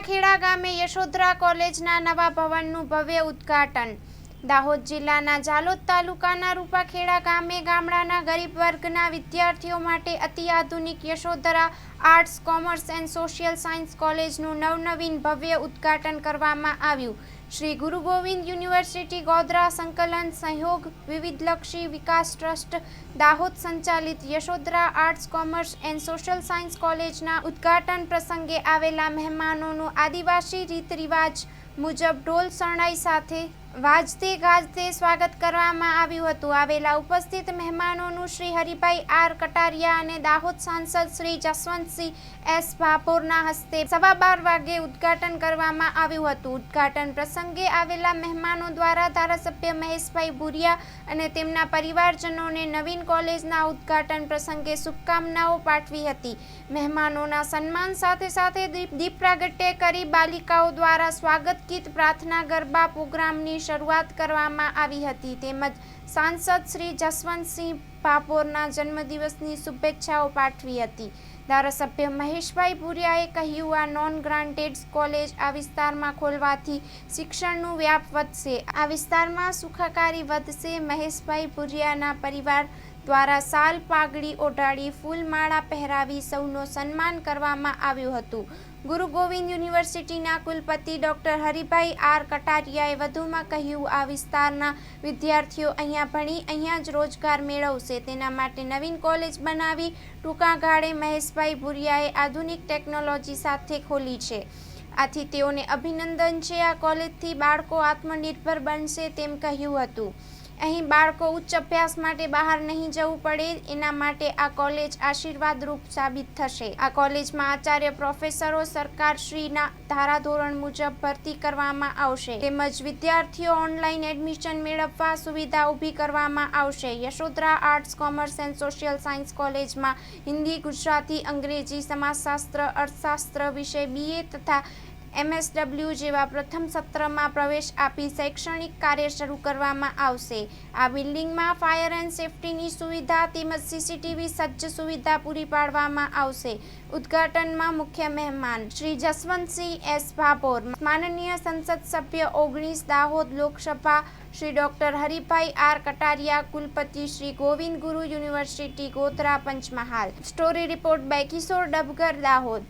રૂપાખેડા ગામે યશોધરા કોલેજના નવા ભવનનું ભવ્ય ઉદ્ઘાટન. દાહોદ જિલ્લાના જાલોદ તાલુકાના રૂપાખેડા ગામે ગામડાના ગરીબ વર્ગના વિદ્યાર્થીઓ માટે અતિ આધુનિક Yashodhara arts, commerce and social science કોલેજનું નવનવીન ભવ્ય ઉદ્ઘાટન કરવામાં આવ્યું. શ્રી ગુરુ ગોવિંદ યુનિવર્સિટી ગોધરા સંકલન સહયોગ વિવિધલક્ષી વિકાસ ટ્રસ્ટ, દાહોદ સંચાલિત Yashodhara arts, commerce and social science કોલેજના ઉદ્ઘાટન પ્રસંગે આવેલા મહેમાનોનું આદિવાસી રીત રિવાજ મુજબ ઢોલ શરણાઈ સાથે વાજતે ગાજતે સ્વાગત કરવામાં આવ્યું હતું. આવેલા ઉપસ્થિત મહેમાનોનું શ્રી હરિભાઈ આર કટારિયા અને દાહોદ સાંસદ શ્રી જસવંતસિંહ એસ ભાપોરના હસ્તે સવા બાર વાગે ઉદ્ઘાટન કરવામાં આવ્યું હતું. ઉદ્ઘાટન પ્રસંગે આવેલા મહેમાનો દ્વારા ધારાસભ્ય મહેશભાઈ ભુરિયા અને તેમના પરિવારજનોને નવીન કોલેજના ઉદ્ઘાટન પ્રસંગે શુભકામનાઓ પાઠવી હતી. મહેમાનોના સન્માન સાથે સાથે દીપ પ્રાગટ્ય કરી બાલિકાઓ દ્વારા સ્વાગત ગીત પ્રાર્થના ગરબા પ્રોગ્રામની શરૂઆત કરવામાં આવી હતી. તેમજ સાંસદ શ્રી જસવંતસિંહ ભાભોરના જન્મદિવસની શુભેચ્છાઓ પાઠવી હતી. ધારાસભ્ય મહેશભાઈ ભુરિયાએ કહ્યું, આ નોન ગ્રાન્ટેડ કોલેજ આ વિસ્તારમાં ખોલવાથી શિક્ષણનું વ્યાપ વધશે. આ વિસ્તારમાં સુખાકારી વધશે. મહેશભાઈ ભુરિયાના પરિવાર દ્વારા સાલ પાઘડી ઓઢાડી ફૂલમાળા પહેરાવી સૌનો સન્માન કરવામાં આવ્યું હતું. ગુરુ ગોવિંદ યુનિવર્સિટીના કુલપતિ ડોક્ટર હરિભાઈ આર કટારિયાએ વધુમાં કહ્યું, આ વિસ્તારના વિદ્યાર્થીઓ અહીંયા ભણી, અહીંયા જ રોજગાર મેળવશે. તેના માટે નવીન કોલેજ બનાવી ટૂંકા ગાળે મહેશભાઈ ભુરિયાએ આધુનિક ટેકનોલોજી સાથે ખોલી છે. આથી તેઓને અભિનંદન છે આ કોલેજથી બાળકો આત્મનિર્ભર બનશે, તેમ કહ્યું હતું. અહીં બાળકો ઉચ્ચ અભ્યાસ માટે બહાર નહીં જવું પડે, એના માટે આ કોલેજ આશીર્વાદરૂપ સાબિત થશે. આ કોલેજમાં આચાર્ય પ્રોફેસરો સરકારશ્રીના ધારાધોરણ મુજબ ભરતી કરવામાં આવશે. તેમજ વિદ્યાર્થીઓ ઓનલાઈન એડમિશન મેળવવા સુવિધા ઊભી કરવામાં આવશે. Yashodhara arts, commerce and social science કોલેજમાં હિન્દી, ગુજરાતી, અંગ્રેજી, સમાજશાસ્ત્ર, અર્થશાસ્ત્ર વિષય બીએ તથા એમએસડબલ્યુ જેવા પ્રથમ સત્રમાં પ્રવેશ આપી શૈક્ષણિક કાર્ય શરૂ કરવામાં આવશે. આ બિલ્ડિંગમાં ફાયર એન્ડ સેફટીની સુવિધા તેમજ સીસીટીવી સજ્જ સુવિધા પૂરી પાડવામાં આવશે. ઉદ્ઘાટનમાં મુખ્ય મહેમાન શ્રી જસવંતસિંહ એસ. ભાભોર, માનનીય સંસદ સભ્ય ઓગણીસ દાહોદ લોકસભા શ્રી ડોક્ટર હરિભાઈ આર. કટારિયા, કુલપતિ Shri Govind Guru university Godhra Panchmahal. Story report by Kishor Dabgar, Dahod.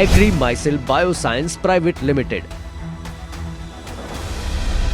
Agri mycel bioscience private limited.